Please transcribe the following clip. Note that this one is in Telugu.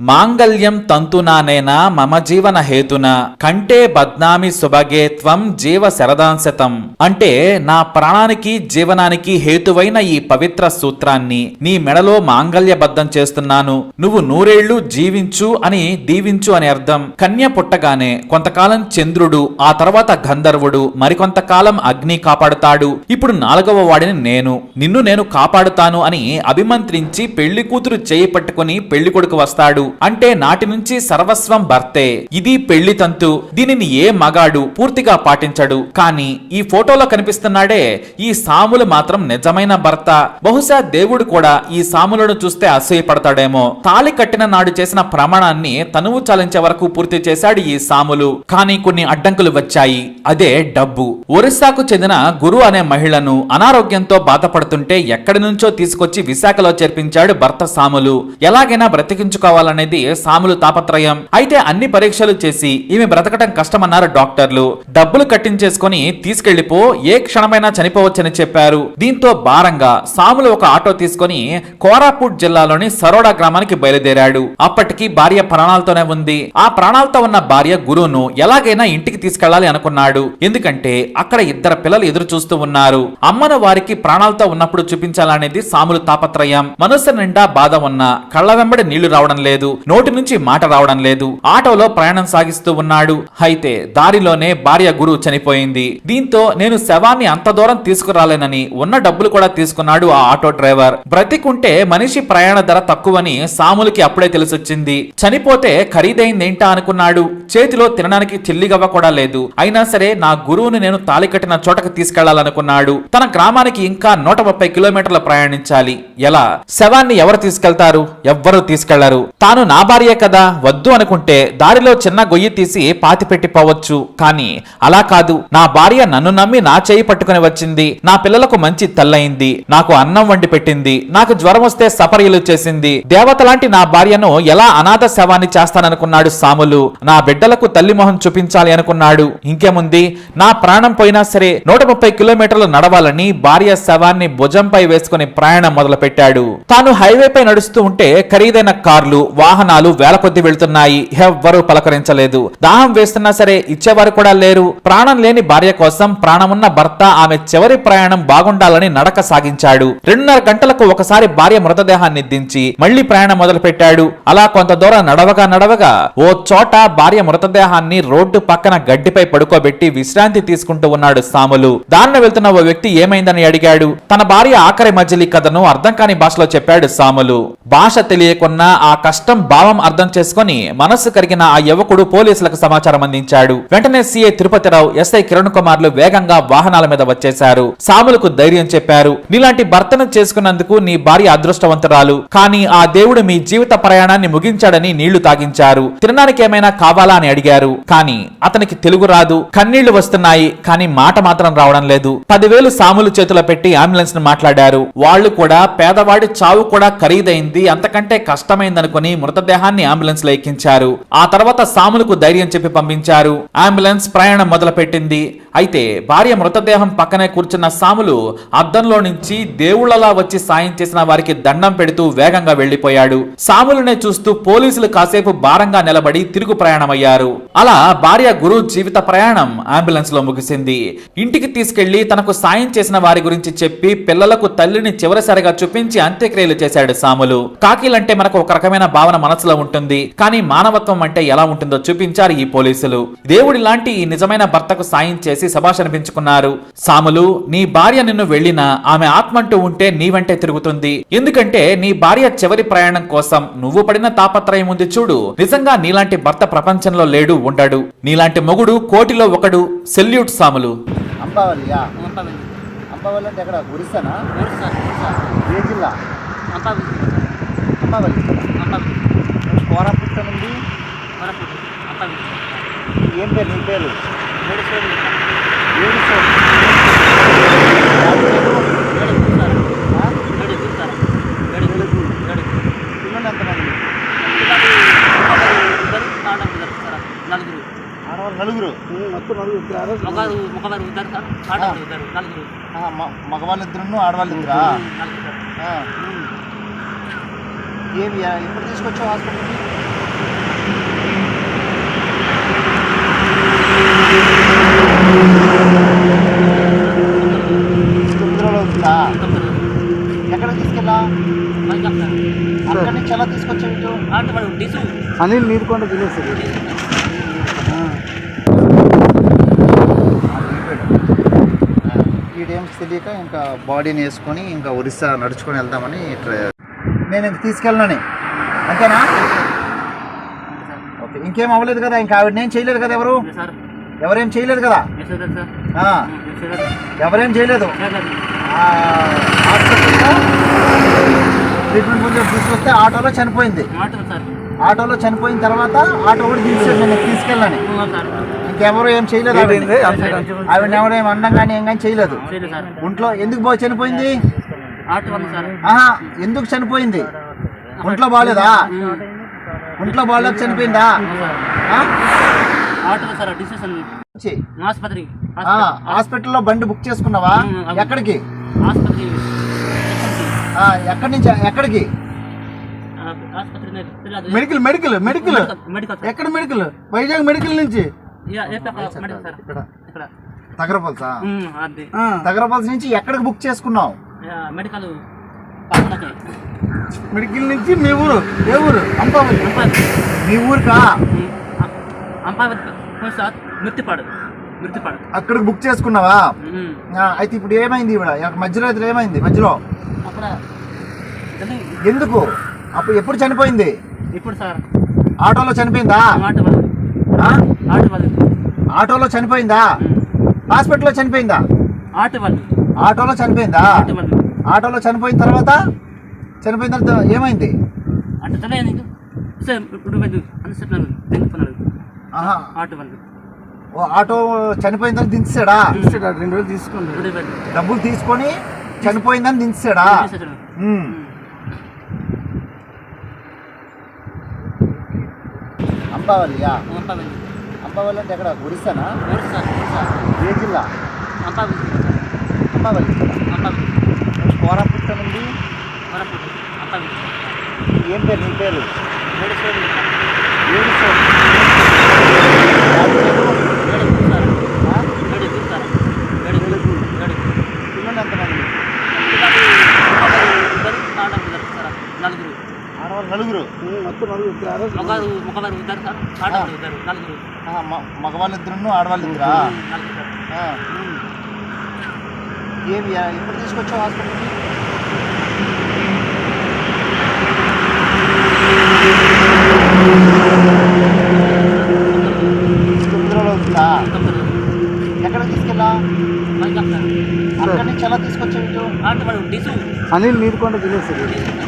మాంగళ్యం తంతునానేన మమ జీవన హేతున? కంటే బద్నామి సుభగే త్వం జీవ శరదాంశతం. అంటే నా ప్రాణానికి జీవనానికి హేతువైన ఈ పవిత్ర సూత్రాన్ని నీ మెడలో మాంగళ్యబద్ధం చేస్తున్నాను. నువ్వు నూరేళ్ళు జీవించు అని దీవించు అని అర్థం. కన్య పుట్టగానే కొంతకాలం చంద్రుడు ఆ తర్వాత గంధర్వుడు మరికొంతకాలం అగ్ని కాపాడుతాడు. ఇప్పుడు నాలుగవ వాడిని నేను. నిన్ను నేను కాపాడుతాను అని అభిమంత్రించి పెళ్ళి కూతురు చేయి పట్టుకుని పెళ్ళి కొడుకు వస్తాడు. అంటే నాటి నుంచి సర్వస్వం భర్తే. ఇది పెళ్ళి తంతు. దీనిని ఏ మగాడు పూర్తిగా పాటించడు. కానీ ఈ ఫోటోలో కనిపిస్తున్నాడే ఈ సాములు మాత్రం నిజమైన భర్త. బహుశా దేవుడు కూడా ఈ సాములను చూస్తే అసూయపడతాడేమో. తాలి కట్టిన నాడు చేసిన ప్రమాణాన్ని తనువు చాలించే వరకు పూర్తి చేశాడు ఈ సాములు. కానీ కొన్ని అడ్డంకులు వచ్చాయి. అదే డబ్బు. ఒరిస్సాకు చెందిన గురు అనే మహిళను అనారోగ్యంతో బాధపడుతుంటే ఎక్కడి నుంచో తీసుకొచ్చి విశాఖలో చేర్పించాడు భర్త సాములు. ఎలాగైనా బ్రతికించుకోవాలని అనేది సాములు తాపత్రయం. అయితే అన్ని పరీక్షలు చేసి ఈమె బ్రతకటం కష్టమన్నారు డాక్టర్లు. డబ్బులు కట్టించేసుకొని తీసుకెళ్ళిపో ఏ క్షణమైనా చనిపోవచ్చని చెప్పారు. దీంతో భారంగా సాములు ఒక ఆటో తీసుకొని కోరాపూట్ జిల్లాలోని సరోడా గ్రామానికి బయలుదేరాడు. అప్పటికి భార్య ప్రాణాలతోనే ఉంది. ఆ ప్రాణాలతో ఉన్న భార్య గురువును ఎలాగైనా ఇంటికి తీసుకెళ్ళాలి అనుకున్నాడు. ఎందుకంటే అక్కడ ఇద్దరు పిల్లలు ఎదురు చూస్తూ ఉన్నారు. అమ్మను వారికి ప్రాణాలతో ఉన్నప్పుడు చూపించాలనేది సాములు తాపత్రయం. మనసు నిండా బాధ ఉన్న కళ్ళ వెంబడి నీళ్ళు రావడం లేదు. నోటి నుంచి మాట రావడం లేదు. ఆటోలో ప్రయాణం సాగిస్తూ ఉన్నాడు. అయితే దారిలోనే భార్య గురువు చనిపోయింది. దీంతో నేను శవాన్ని అంత దూరం తీసుకురాలేనని ఉన్న డబ్బులు కూడా తీసుకున్నాడు ఆ ఆటో డ్రైవర్. బ్రతికుంటే మనిషి ప్రయాణ ధర తక్కువని సాములకి అప్పుడే తెలిసొచ్చింది. చనిపోతే ఖరీదైందేంటా అనుకున్నాడు. చేతిలో తినడానికి చిల్లిగవ్వ కూడా లేదు. అయినా సరే నా గురువుని నేను తాలికట్టిన చోటకు తీసుకెళ్ళాలనుకున్నాడు. తన గ్రామానికి ఇంకా నూట ముప్పై కిలోమీటర్లు ప్రయాణించాలి. ఎలా? శవాన్ని ఎవరు తీసుకెళ్తారు? ఎవ్వరూ తీసుకెళ్ళరు. తాను నా భార్యే కదా వద్దు అనుకుంటే దారిలో చిన్న గొయ్యి తీసి పాతి పెట్టిపోవచ్చు. కానీ అలా కాదు. నా భార్య నన్ను నమ్మి నా చేయి పట్టుకుని వచ్చింది. నా పిల్లలకు మంచి తల్లయింది. నాకు అన్నం వండి పెట్టింది. నాకు జ్వరం వస్తే సపర్యలు చేసింది. దేవత లాంటి నా భార్యను ఎలా అనాథ శవాన్ని చేస్తాననుకున్నాడు సాములు. నా బిడ్డలకు తల్లి మొహం చూపించాలి అనుకున్నాడు. ఇంకేముంది? నా ప్రాణం పోయినా సరే నూట ముప్పై కిలోమీటర్లు నడవాలని భార్య శవాన్ని భుజంపై వేసుకుని ప్రయాణం మొదలు పెట్టాడు తాను హైవేపై నడుస్తూ ఉంటే ఖరీదైన కార్లు వాహనాలు వేల కొద్ది వెళ్తున్నాయి. ఎవ్వరూ పలకరించలేదు. దాహం వేస్తున్నా సరే ఇచ్చేవారు కూడా లేరు. ప్రాణం లేని భార్య కోసం ప్రాణమున్న భర్త ఆమె చివరి ప్రయాణం బాగుండాలని నడక సాగించాడు. రెండున్నర గంటలకు ఒకసారి భార్య మృతదేహాన్ని దించి మళ్ళీ ప్రయాణం మొదలు పెట్టాడు అలా కొంత దూరం నడవగా నడవగా ఓ చోట భార్య మృతదేహాన్ని రోడ్డు పక్కన గడ్డిపై పడుకోబెట్టి విశ్రాంతి తీసుకుంటూ ఉన్నాడు సాములు. దారిన వెళ్తున్న ఓ వ్యక్తి ఏమైందని అడిగాడు. తన భార్య ఆఖరి మజిలీ కథను అర్థం కాని భాషలో చెప్పాడు సాములు. భాష తెలియకున్నా ఆ కష్టం భావం అర్థం చేసుకొని మనస్సు కరిగిన ఆ యువకుడు పోలీసులకు సమాచారం అందించాడు. వెంటనే సీఏ తిరుపతిరావు ఎస్ఐ కిరణ్ కుమార్లు వేగంగా వాహనాల మీద వచ్చేశారు. సాములకు ధైర్యం చెప్పారు. నీలాంటి భర్తను చేసుకున్నందుకు నీ భార్య అదృష్టవంతురాలు. కానీ ఆ దేవుడు మీ జీవిత ప్రయాణాన్ని ముగించాడని నీళ్ళు తాగించారు. తినడానికి ఏమైనా కావాలా అని అడిగారు. కానీ అతనికి తెలుగు రాదు. కన్నీళ్ళు వస్తున్నాయి. కానీ మాట మాత్రం రావడం లేదు. పదివేలు సాములు చేతిలో పెట్టి అంబులెన్స్ను మాట్లాడారు. వాళ్ళు కూడా పేదవాడి చావు కూడా ఖరీదైంది. అంతకంటే కష్టమైందనుకుని మృతదేహాన్ని అంబులెన్స్లో ఎక్కించారు. ఆ తర్వాత సాములకు ధైర్యం చెప్పి పంపించారు. అంబులెన్స్ ప్రయాణం మొదలుపెట్టింది. అయితే భార్య మృతదేహం పక్కనే కూర్చున్న సాములు అద్దంలో నుంచి దేవుళ్ళలా వచ్చి సాయం చేసిన వారికి దండం పెడుతూ వేగంగా వెళ్ళిపోయాడు సాములునే చూస్తూ పోలీసులు కాసేపు భారంగా నిలబడి తిరుగు ప్రయాణమయ్యారు. అలా భార్య గురు జీవిత ప్రయాణం అంబులెన్స్లో ముగిసింది. ఇంటికి తీసుకెళ్ళి తనకు సాయం చేసిన వారి గురించి చెప్పి పిల్లలకు తల్లిని చివరిసారిగా చూపించి అంత్యక్రియలు చేశాడు సాములు. కాకిలంటే మనకు ఒక రకమైన భావన మనసులో ఉంటుంది. కానీ మానవత్వం అంటే ఎలా ఉంటుందో చూపించారు ఈ పోలీసులు. దేవుడి లాంటి ఈ నిజమైన భర్తకు సాయం చేసి శభాష్ అనిపించుకున్నారు. సాములు నీ భార్య నిన్ను వెళ్ళినా ఆమె ఆత్మంటూ ఉంటే నీ వెంటే తిరుగుతుంది. ఎందుకంటే నీ భార్య చివరి ప్రయాణం కోసం నువ్వు పడిన తాపత్రయం ఉంది చూడు. నిజంగా నీలాంటి భర్త ప్రపంచంలో లేడు ఉండడు. నీలాంటి మొగుడు కోటిలో ఒకడు. సెల్యూట్ సాములు. అంబావల్లియా? అంపవల్లి అంబావల్లి అంటే ఎక్కడ? ఒరిస్సానా? ఒరిస్సా ఒరిస్సా. ఏ జిల్లా? అంపవల్లి అంబావల్లి. కోరాపుట్ట నుండి? ఏం పేరు నీ పేరు? పిల్లలు ఎంతమంది? నలుగురు. ఆడవాళ్ళు మగవాళ్ళు ఇద్దరు ఆడవాళ్ళు ఇద్దరా. ఏమి ఎప్పుడు తీసుకొచ్చావు హాస్పిటల్కి? తొమ్మిదిలో వస్తుందా ఎక్కడ తీసుకెళ్ళా? వైజాగ్ సార్ అక్కడి నుంచి ఎలా తీసుకొచ్చావు ఇటు? ఆటో వాడు డిసు అనిల్ నీరుకొండ విలేజ్ వీడేం తెలియక ఇంకా బాడీని వేసుకొని ఇంకా ఒరిస్సా నడుచుకొని వెళ్దామని నేను ఇంక తీసుకెళ్ళనని. అంతేనా? ఓకే ఇంకేం అవ్వలేదు కదా ఇంకా ఆవిడ నేను చేయలేదు కదా ఎవరు? ఎవరేం చేయలేదు కదా? ఎవరేం చేయలేదు? ట్రీట్మెంట్ ముందు తీసుకొస్తే ఆటోలో చనిపోయింది. Auto sir. ఆటోలో చనిపోయిన తర్వాత ఆటో కూడా తీసుకెళ్ళి నేను తీసుకెళ్ళని ఇంకెవరు ఏం చేయలేదు ఆవిడని. ఆవిడని ఎవరు ఏం అండం కానీ ఏం కానీ చేయలేదు. ఒంట్లో ఎందుకు బాగా చనిపోయింది? ఎందుకు చనిపోయింది? ఒంట్లో బాగాలేదా? ఒంట్లో బాగాలేక చనిపోయిందా? హాస్పిటల్లో బండి బుక్ చేసుకున్నావా? ఎక్కడికి? ఎక్కడి నుంచి ఎక్కడికి? Medical medical medical. ఎక్కడ మెడికల్? వైజాగ్ మెడికల్ నుంచి? తగరపల్సా? తగరపల్స్ నుంచి ఎక్కడికి బుక్ చేసుకున్నావు? మెడికల్ పక్కనకి మెడికల్ నుంచి మీ ఊరు ఏ ఊరు? అంపావల్లి అంపావతి. మీ ఊరుకా? అంపావతి సార్ మృతిపాడు మృతిపాడు. అక్కడికి బుక్ చేసుకున్నావా? అయితే ఇప్పుడు ఏమైంది ఇవిడ మధ్యలో అయితే ఏమైంది? మధ్యలో? అక్కడ ఎందుకు? అప్పుడు ఎప్పుడు చనిపోయింది? ఇప్పుడు సార్. ఆటోలో చనిపోయిందా? ఆటోలో చనిపోయిందా? హాస్పిటల్లో చనిపోయిందా? ఆటోలో చనిపోయిందా? ఆటోలో చనిపోయిన తర్వాత చనిపోయిన తర్వాత ఏమైంది? ఓ ఆటో చనిపోయిన తర్వాత దించాడా రెండు రెండు వేలు డబ్బులు తీసుకొని చనిపోయిందని దించాడా. అంబావల్లియా? అంబావల్లి. అంటే ఎక్కడ? ఒరిస్సానా? ఏ జిల్లా? అంబావల్లి. అంపావతి కోరాపుట్ట నుండి ఏం పేరు నీ పేరు? పిల్లలు ఎంతమంది నలుగురు. నలుగురు ఒకరు ఒకరు ఏమి ఎప్పుడు తీసుకొచ్చావు హాస్పిటల్కి? Sir Anil Nerukonda village డిసు